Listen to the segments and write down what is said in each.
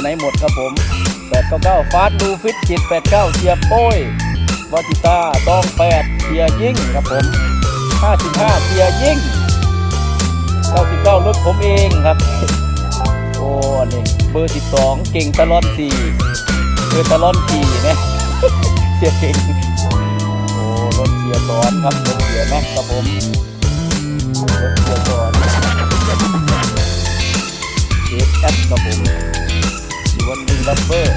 ไปไหนหมดครับผม899ฟาสดูฟิตจิต89เสียโป้ยวาติตาต้อง8เสียยิ่งครับผม 55เสียยิ่ง99รถผมเองครับ โอ้นนี้เบอร์ 12 เก่งตะลอน4เบอร์ตะลอน4นะเสียเก่งโอ้รถเสียสอนครับรถเสียแม็กครับผมรถเสียสอนเอฟแอครับผม อยู่วันดึงลับเบอร์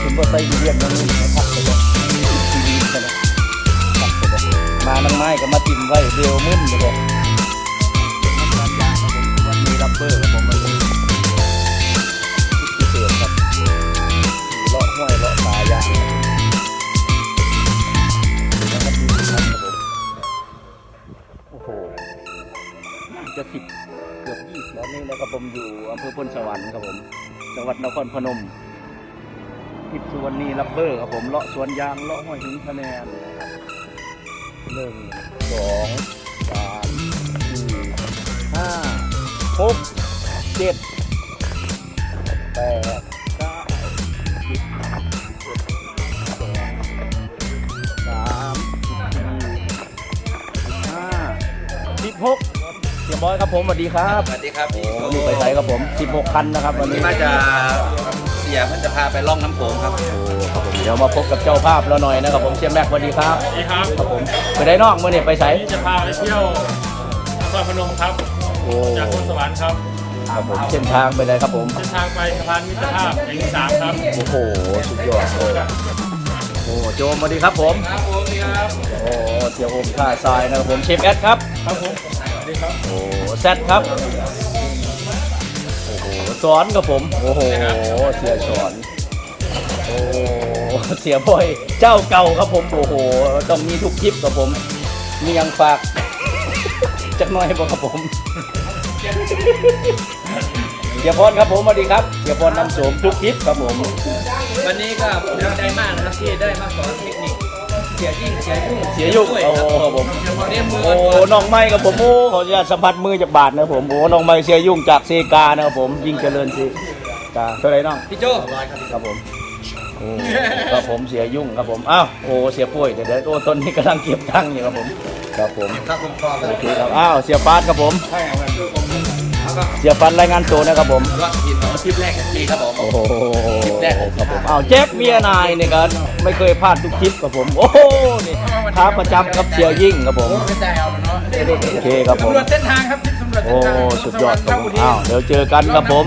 คุณว่าใส่ดีเรียนยังนี่นะครับไปเลยทีวีไปเลยครับไปเลยมานังไม้ก็มาติมไว้เดียวมึนเลยวันนี้รับเบอร์ครับผมมันมีพิเศษครับเลาะห้วยเลาะป่ายาง จะสิบเกือบยี่สิบแล้วนี่นะครับผมอยู่อำเภอพลสวรรค์ครับผม จังหวัดนครพนมทิพย์สวรรณีรับเบอร์ครับผมเลาะสวนยางเลาะห้วยหินคะแนนหนึ่งสองสามสี่ห้าหกเจ็ดแปดเก้าสิบสิบเอ็ดสิบสองสามสี่ห้าสิบหก บอยครับผมสวัสดีครับสวัสดีครับโอ้นี่ไปไหนครับผมสิบหกคันนะครับวันนี้ที่ว่าจะเสียเพื่อนจะพาไปล่องน้ำโขงครับ โอ้ครับผมเดี๋ยวมาพบกับเจ้าภาพแล้วหน่อยนะครับผมเชียร์แม็กสวัสดีครับสวัสดีครับครับผมไปได้นอกเมื่อเนี่ยไปใส่วันนี้จะพาไปเที่ยวนครพนมครับ โอ้จากพลสวรรค์ครับครับผมเส้นทางไปเลยครับผมเส้นทางไปสะพานมิตรภาพแห่งที่สามครับ โอ้โหสุดยอดเลยโอ้โจมสวัสดีครับผมครับผมนี่ครับโอ้เสียโอมท่าทรายนะครับผมเชฟแอดครับครับผม สวัสดีครับโอ้แซดครับ โอ้โหสอนครับผม โอ้โห เสียสอน โอ้เสียบอย เจ้าเก่าครับผม โอ้โห ต้องมีทุกคลิปครับผม มียังฝากจักหน่อยบ่ครับผมเสียพรครับผมสวัสดีครับเสียพรนำโสมทุกคลิปครับผม วันนี้ก็ภูมิใจมากนะครับที่ได้มาสอนเทคนิค เสียยิ่งเสียยุ่งเสียยุกด้วยโอ้ครับครับผมวันนี้มือโอ้น้องไม้ครับผมโอ้ขออนุญาตสัมผัสมือจากบาทนะครับผมโอ้น้องไม้เสียยุ่งจากเซกานะครับผมยิ่งเจริญเซกาเท่าไหรน้องพี่โจครับผมโอ้ครับผมเสียยุ่งครับผมอ้าวโอ้เสียป่วยเดี๋ยวเดี๋ยวโอ้ต้นนี้กำลังเก็บตังค์อยู่ครับผมครับผมครับผมพร้อมแล้วโอเคครับอ้าวเสียฟาดครับผม ใช่ครับแล้ว ก็เสียฟันรายงานตัวนะครับผมรอบทีมทริปแรกของปีครับผม โอ้โหคลิปแรกครับผมอ้าวแจ็คเมียนายเนี่ยครับไม่เคยพลาดทุกคลิปครับผม โอ้โหนี่ท้าประจำครับเสียยิ่งครับผมไม่ได้เอาแล้วเนาะโอเคครับผม สำรวจเส้นทางครับสำรวจเส้โอ้นทางสุดยอดครับผมอ้าวเดี๋ยวเจอกันครับผม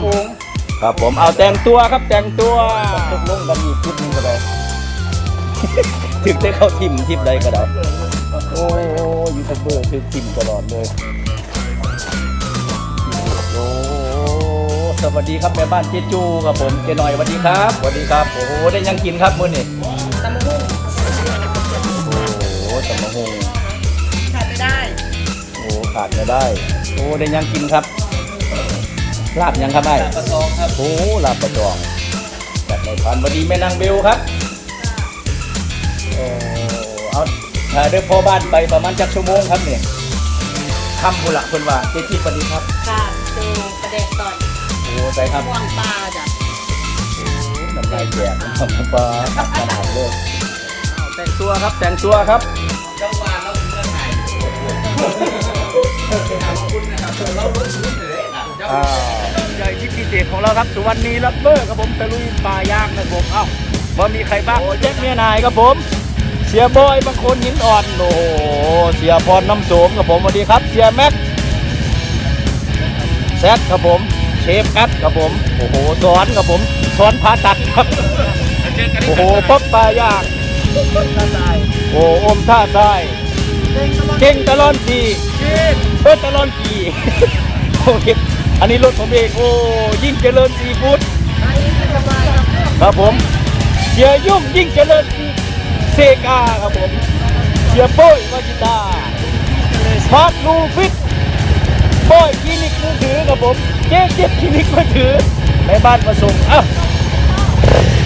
ครับผมเอาแต่งตัวครับแต่งตัวตกลงกันอีกคลิปหนึงก็ได้ ถึงได้เข้าทิมทิปใดก็ได้โอ้ยูทูบเบอร์คือทิมตลอดเลย สวัสดีครับแม่บ้านเจจูครับผมเจหน่อยสวัสดีครับสวัสดีครับโอ้โหได้ยังกินครับมื้อนี้ตำมะฮุ่งโอ้โหตำมะฮุ่งขาดไม่ได้โอ้ขาดไม่ได้ โอ้ได้ยังกินครับลาบยังครับไอ้ประซองครับโอ้ลาบประจองจากในพันวันดีแม่นางเบลครับโอ้เอาถ้าเดินพ่อบ้านไปประมาณจักชั่วโมงครับเนี่ยคำบุละเพิ่นว่าเจที่ปฏิครับ ค่ะดูประเด็นก่อน โอ้ใจครับม่วงปลาจ้ะน้ำลายแจกน้ำปลาขนาดเลยอ้าวแต่งตัวครับแต่งตัวครับเจ้าวานเราถึงเมื่อไหร่ขอบคุณนะครับเราลุ้นเลยนะเจ้าอ่าใหญ่ที่พิเศษของเราครับสุวรรณีรับเบอร์ครับผมตะลุยป่ายางครับผมเอ้าว่ามีใครบ้างโอ้แจ็คเมียนายครับผม เสียบอยบางคนหินอ่อนโอ้โหเสียพรน้ำโสมครับผมสวัสดีครับ เสียแม็กแซดครับผม เชฟแอดครับผม โอ้โหสอนครับผมสอนผ่าตัดครับ โอ้โหป๊บปลาย่างโอ้อมท่าทราย เก่งตะลอนสีเออตะลอนสีโอเคอันนี้รถผมเองโอ้ยิ่งเจริญซีฟู้ดครับผมเสียยุ่งยิ่งเจริญซีเซกาครับผมเสียโป้ยวาจิตาพาร์ทลูฟิต โป้ยคลินิกมือถือครับผมเจ๊เจ็บคลินิกมือถือในบ้านมาส่งเอ้า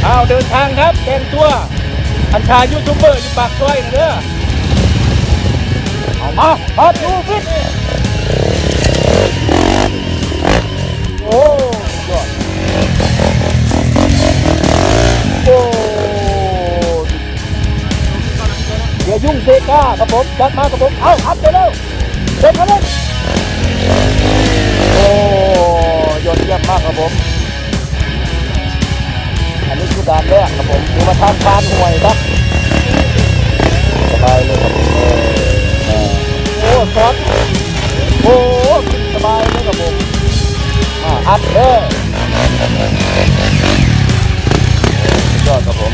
เอาเดินทางครับแต่งตัวอันชายูทูบเบอร์อยู่ปากซอยนะเด้อเอามามาดูฟิตโอ้ยอดโอ้เดี๋ยวยุ่งเซก้าครับผมจัดมาครับผม เอาอัพไปเร็วเด็กมาเลย โอ้ยอดเยี่ยมมากครับผม อันนี้คือด่านแรกครับผมคือมาทางพานห่วยครับสบายเลยครับผมเออเออโอ้ซอสโอ้สบายเลยครับผมมาอัดเลยยอดครับผม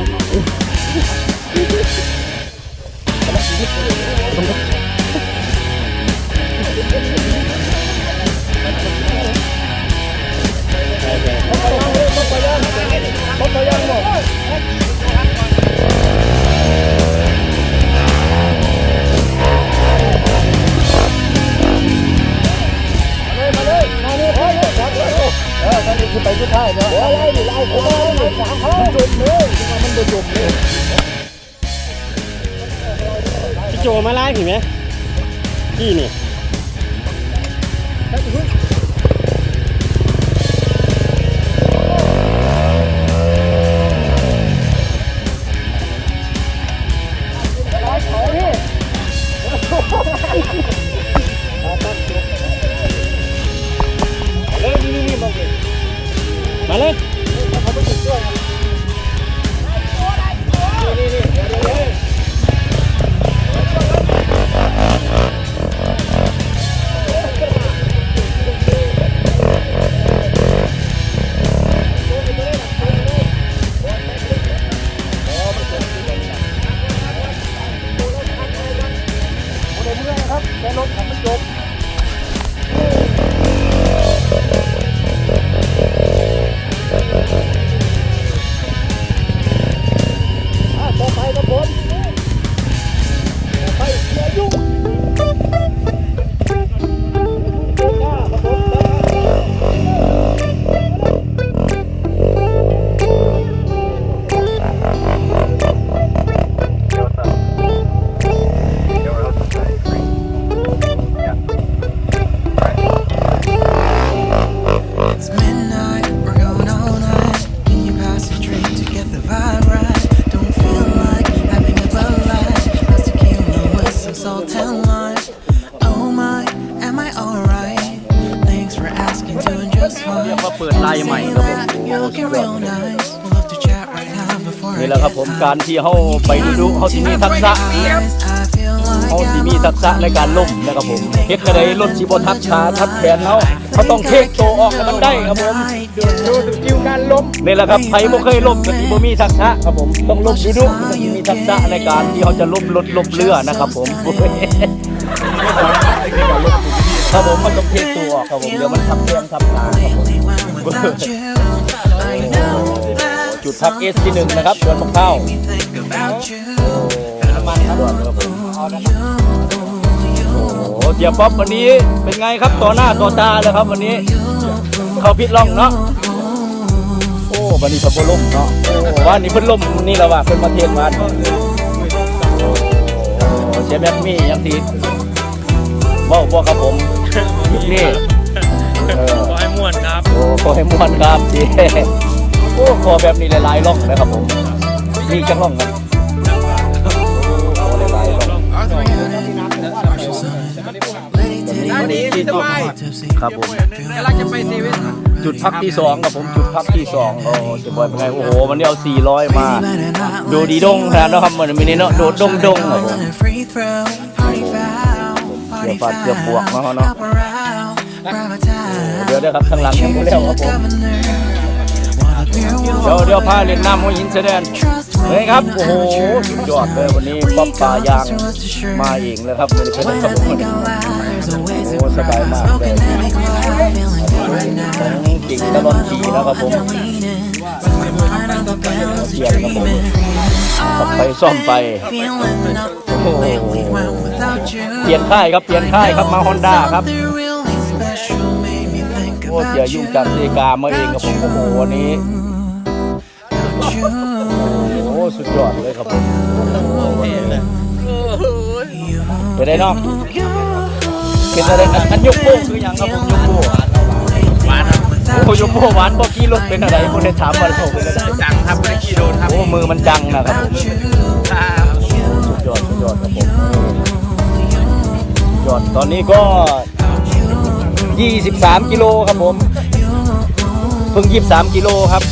พี่นี่ การที่เขาไปดูดูเขาที่มีทักษะเขาที่มีทักษะในการล่มนะครับผมเฮ็ดกระไดรถสิบ่ทักขาทักแขนเขาเขาต้องเทคตัวออกกันได้ครับผมดูสกิลการล้มนี่แหละครับใครบ่เคยล้มก็สิบ่มีทักษะครับผมต้องล้มดูดูมีทักษะในการที่เขาจะล้มรถล้มเรือนะครับผมครับผมมันต้องเทคตัวออกครับผมเดี๋ยวมันทับแขนทับขาครับผม จุดพักเอสที่หนึ่งนะครับสวนมะพร้าว we think about you. น้ำมันครับครับผม You, โอ้เสียป๊อปวันนี้เป็นไงครับต่อหน้าต่อตาเลยครับวันนี้ เขาพิดล่องเนาะโอ้วันนี้เขาบ่ล่มเนาะโอ้วันนี้เพิ่นล่มนี่แหละว่าเพิ่นมาเทศวันโอ้เสียแบบมีอย่างที่บ่บ่ครับผมนี่เออขอให้ม่วนครับโอ้ขอให้ม่วนครับเย้ โอ้ขอแบบนี้หลายๆล่องนะครับผมมีจังล่องกันโอ้ขอหลายๆล่อง our three hundred partial son. Lady titty, tipsy. ครับผมกำลังจะไปเซเว่นจุดพักที่สองครับผมจุดพักที่สองโอ้เจะบอยเป็นไงโอ้โหวันนี้เอา 400 มา Crazy better not ดู let ดี you ดงขนาดนะครับมันมีนี่เนาะโดดดงดงครับผม Running free throw, party foul, party เดี๋ยวฟาดเกือบบวก foul. เนาะเนาะ Hop around, grab a towel. เดี๋ยวเดี๋ยวครับข้างหลังยังไม่ Cheers เร็ว to ครับ the ผม governor. While the เดี๋ยวเดี๋ยวพาเล่นน้ำหัวหินเสด็จเฮ้ยครับ โอ้โหสุดยอดเลยวันนี้ป๊อปปายางมาเองเลยครับไม่ได้เป็นครับผมโอ้สบายมากเลยของกิ่งตลอดทีนะครับผมเสียงครับผมขับไปซ่อมไปโอ้โหเปลี่ยนค่ายครับเปลี่ยนค่ายครับมาฮอนด้าครับโอ้เสียยุ่งจากเซกามาเองครับผมโอ้โหวันนี้ สุดยอดเลยครับผมไปได้น้องเป็นอะไรอันอันยกโป้คืออย่างครับผมยกโป้หวานโอ้ยกโป้หวานบ่ขี่รถเป็นอะไรคนได้ถามมาแล้วเป็นอะไรจังครับไม่ได้ขี่โดนครับโอ้มือมันจังนะครับผมสุดยอดสุดยอดครับผมสุดยอดตอนนี้ก็ 23 กิโลครับผมเพิ่ง 23 กิโลครับ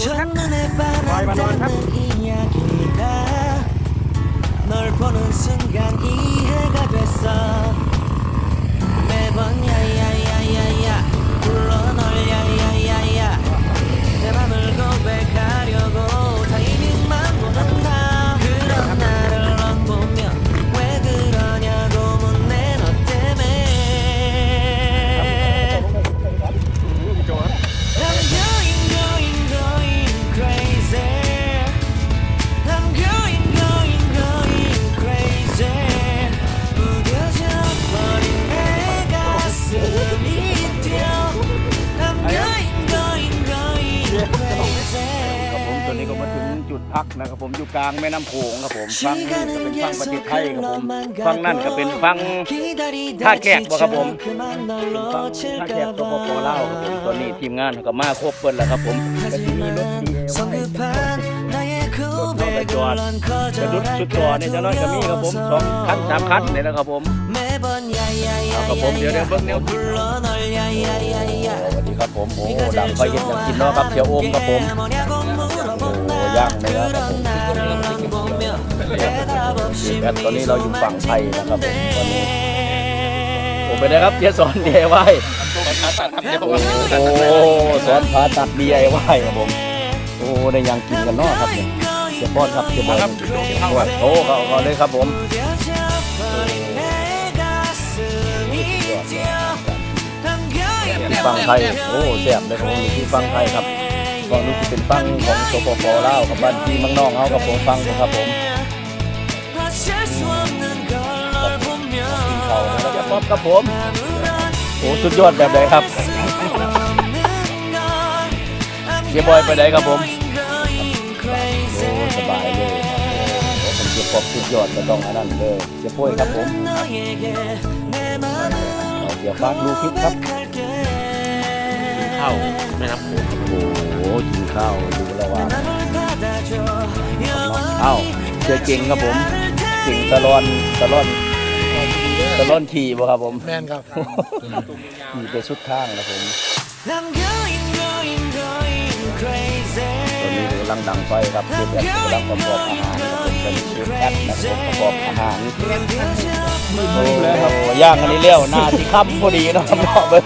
첫눈에 반한다는 이야기가 널 보는 순간 이해가 됐어. 매번 야야 ลางแม่น้ำโขงครับผมฝั่งนี้ก็เป็นฝั่งประเทศไทยครับผมฝั่งนั่นก็เป็นฝั่งท่าแขกบ่ครับผมฝั่งท่าแขกสปปลาวครับผมตอนนี้ทีมงานก็มาครบเปิดแล้วครับผมก็จะมีรถดีเอไว้รถเราก็จอดกระดุดชุดตัวนี่จะน้อยก็มีครับผมสองคันสามคันนี่แหละครับผมเอากับผมเดี๋ยวเดี๋ยวเบิ่งเดี๋ยวสวัสดีครับผมโอ้ดังไฟเย็นอยากกินเนาะครับเดี๋ยวโอมครับผมโอ้ ย่างเนื้อครับผมแบบตอนนี้เราอยู่ฝั่งไทยนะครับผมตอนนี้ผมไปเลยครับเดี๋ยวสอน DIY โอ้สอนผ่าตัด DIY ครับผมโอ้ได้ยังกินกันเนาะครับเนี่ยเสียบอลครับเสียบอลครับโอ้เขาเขาเลยครับผมฟังไทยโอ้แซ่บเลยครับผมที่ฟังไทยครับ ก็รู้สึกเป็นฟังของสปปลาวครับบ้านพี่เมังนองเขาครับผมฟังผมครับผมกินเขานะครับเสียบอลครับผมโอ้สุดยอดแบบไหนครับเยบอยไปไหนครับผมโอ้สบายเลยโอ้ผมเก็บปอบสุดยอดก็ต้องอันนั้นเลยเจะพ่วยครับผมเอาเดี๋ยวฟาดลูกพิษครับเข้าแม่น้ำโขงโอ้โห กินข้าวดูแล้วว่าเอ้าเจอเก่งครับผมเก่งตะลอนตะลอนตะลอนขี่บ่ครับผมแม่นครับขี่ไปสุดข้างครับผม I'm going, going, going crazy. ตอนนี้กำลังดังไฟครับเชฟแอดกำลังประกอบอาหารครับผมเป็นเชฟแอดนะครับประกอบอาหารโอ้แล้วครับย่างอันนี้เลี้ยวหน้าที่ค่ำพอดีเนาะครับเนาะเบิ้ง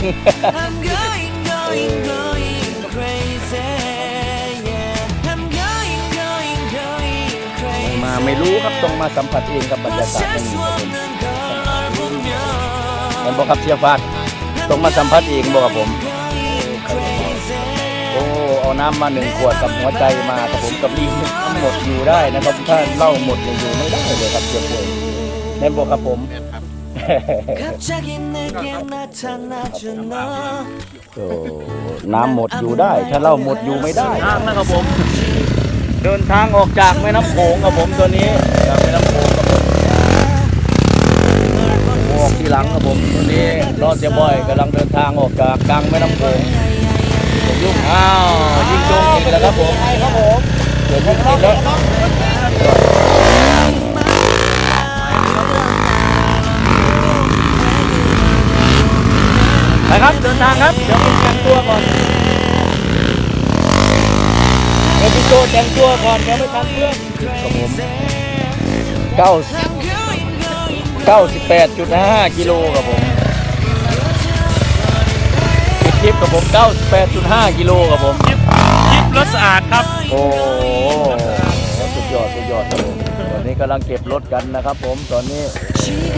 ไม่รู้ครับต้องมาสัมผัสเองกับบรรยากาศตรงนี้ครับผมเห็นบอกครับเชียร์ฟาดต้องมาสัมผัสเองบอกครับผมโอ้เอาน้ำมาหนึ่งขวดกับหัวใจมาครับผมกับลิงทั้งหมดอยู่ได้นะครับถ้าเหล้าหมดเนี่ยอยู่ไม่ได้เลยครับเชียร์ฟวยเห็นบอกครับผม แม่นครับ 갑자기 내게 나타나준 너 โอ้น้ำหมดอยู่ได้ ถ้าเราหมดอยู่ไม่ได้ทางนะครับผม เดินทางออกจากแม่น้ำโขงครับผมตัวนี้จากแม่น้ำโขงครับผมออกทีหลังครับผมตัวนี้รอดเสียบ่อยกำลังเดินทางออกจากกลางแม่น้ำโขงยุ่งอ้าวยิงจงอีกแล้วครับผมครับผมเดี๋ยวยิงอีกแล้วไปครับเดินทางครับเดี๋ยวไปแต่งตัวก่อน พี่โจแต่งตัวก่อนเดี๋ไม่ทันเพื่อนครับผมเก้าเก้าสิบแปดจุดห้ากิโลครับผมคลิปกับผมเก้าสิบแปดจุดห้ากิโลครับผมยิบยิบรถสะอาดครับ โอ้โหสุดยอดสุดยอดครับผมตอนนี้กำลังเก็บรถกันนะครับผมตอนนี้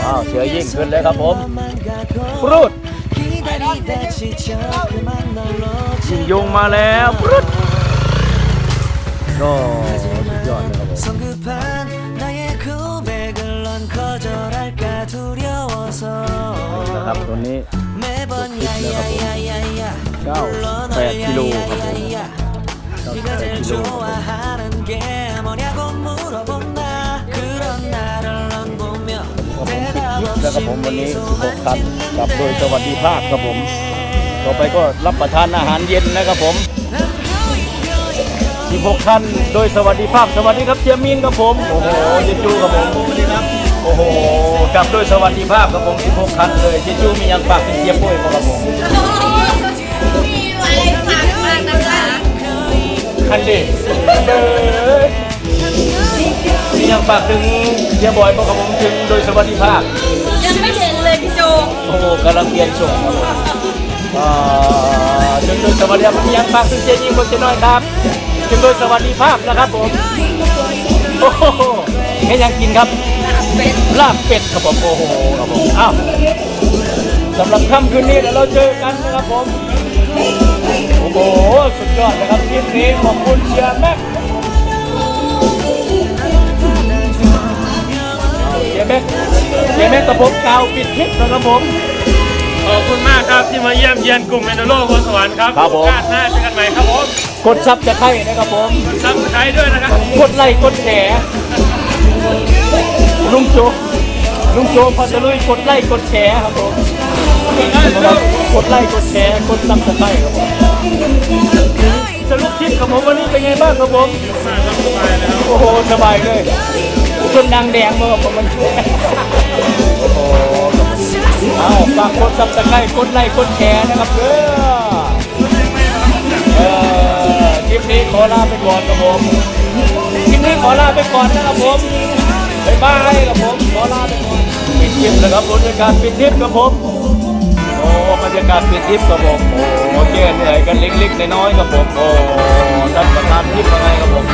อ้าวเสียยิ่งขึ้นเลยครับผมปรุดยิงยงมาแล้วปรุด ก็สุดอครับผมนนี้ตัวคิปนะครับผม9 8กิโลครับผม9 8กิโลครับผมครับผมวันนี้16ตันกับโดยสวัสดีภาคครับผม ต่อไปก็รับประทานอาหารเย็นนะครับผม 16คันโดยสวัสดิภาพสวัสดีครับเจียมินครับผม โอ้โหเจจูครับผมสวัสดีครับโอ้โหกลับโดยสวัสดิภาพครับผม16คันเลยเจจูมียังฝากเป็นเจียปุ้ยบ่ครับผมมีไว้ฝากมากนะคะคันดิเด้อมียังฝากถึงเจียบอยบ่ครับผมถึงโดยสวัสดิภาพ ยังไม่เห็นเลยพี่โจโอ้โหกำลังเรียนส่งครับผมอ่าจึงโดยสวัสดีครับยังฝากถึงเจยิงคนเจน้อยครับ จึงโดยสวัสดีภาพนะครับผมโอ้โหให้ยังกินครับลาบเป็ดครับผมโอ้โหครับผมอ้าวสำหรับค่ำคืนนี้เดี๋ยวเราเจอกันนะครับผมโอ้โหสุดยอดนะครับคลิปนี้ขอบคุณเชียร์แม็กเชียร์แม็กเชียร์แม็กกับผมกาวปิดคลิปนะครับผม คุณมากครับที่มาเยี่ยมเยียนกลุ่มเมนโลบนสวรรค์ครับครับผม โอกาสหน้าเจอกันใหม่ครับผมกดซับจะไข่นะครับผมซับสไครต์ด้วยนะครับกดไลค์กดแชร์ลุงโจลุงโจพอจะลุยกดไลค์กดแชร์ครับผมครับกดไลค์กดแชร์กดซับสไครต์ครับผมสรุปคลิปของผมวันนี้เป็นไงบ้างครับผมมากครับสบายเลยครับโอ้โหสบายเลยจนดังแดงมาผมมันช่วยโอ้โห เอาฝากกดซับสไครต์กดไลค์กดแชร์นะครับเด้อเออคลิปนี้ขอลาไปก่อนครับผมคลิปนี้ขอลาไปก่อนนะครับผมบ๊ายบายครับผมขอลาไปก่อนปิดคลิปนะครับบรรยากาศปิดคลิปครับผมโอ้บรรยากาศปิดคลิปครับผมโอ้แก้เหนื่อยกันเล็กๆน้อยๆครับผมโอ้ท่านประธานคลิปยังไงครับผม